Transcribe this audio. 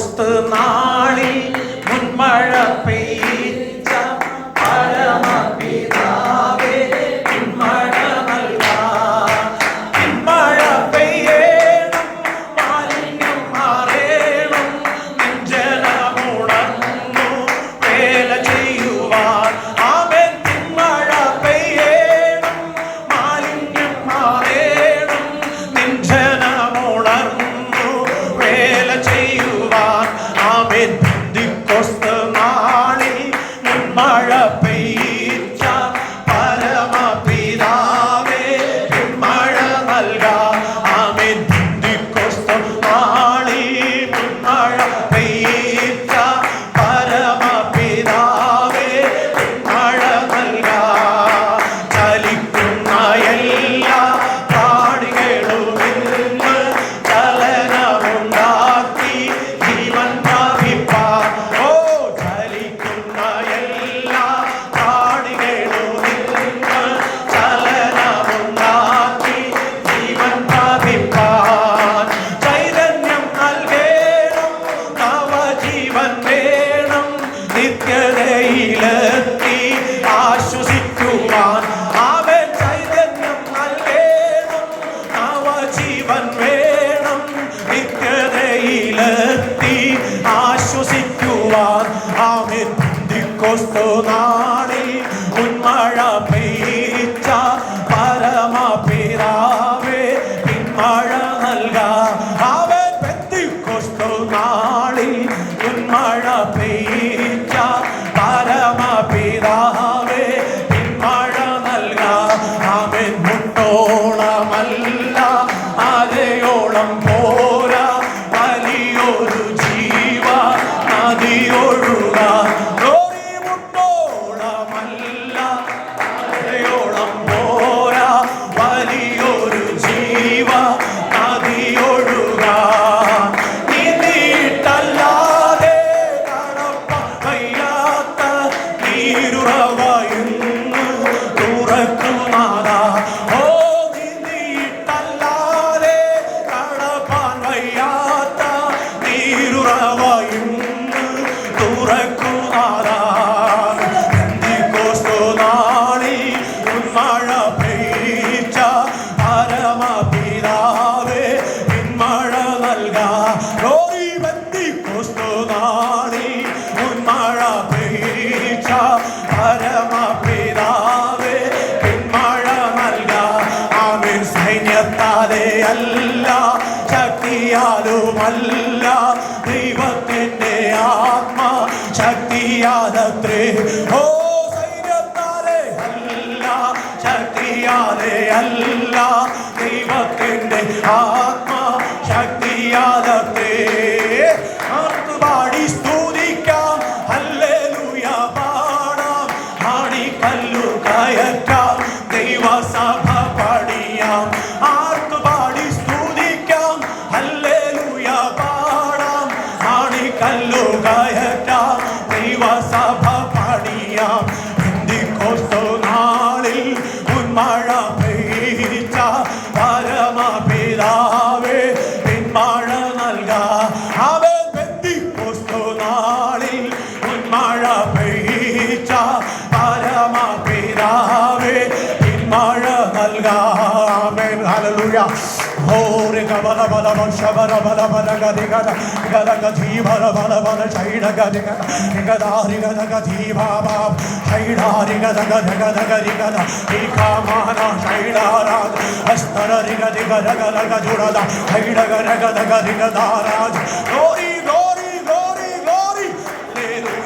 പെന്തിക്കോസ്ത് നാളിൽ മുൻമഴ പെയ്ച്ച പരമപിതാവേ നിത്യതയിലെത്തി ആശ്വസിക്കുവാൻ ആമിൻ. ദിക്കോസ്തു നാളിൽ ഉന്മഴ പെയ്ച്ച പരമപിതാവേ പിന്മഴ നൽകാം. അവൻ പെന്തിക്കോസ്തു നാളിൽ ഉന്മഴ Allahu ശക്തിയാലുമല്ല ദൈവത്തിന്റെ ആത്മാ ശക്തിയാലത്രേ. ഓ സൈന്യത്താലെ അല്ല ശക്തിയാലെ അല്ല ദൈവത്തിന്റെ ആത്മാ ദൈവസഭ പണിയാം പെന്തിക്കോസ്തു നാളിൽ ഉന്മഴ പെയ്ച്ച പരമപിതാവേ പിന്മഴ നൽകാ അവൻ പെന്തിക്കോസ്തു നാളിൽ ഉന്മഴ പെയ്ച്ച പരമപിതാവേ പിന്മഴ നൽകാമേ hallelujah. Ore kabala bala bala shabara bala bala gadi gada gada gadi bala bala bala shaida gadi gada gada hari gada gadi baba shaida hari gada gada gada gadi gada eka mana shaida raj astara gadi gada gada gada jurada shaida gada gada gadi gada raj.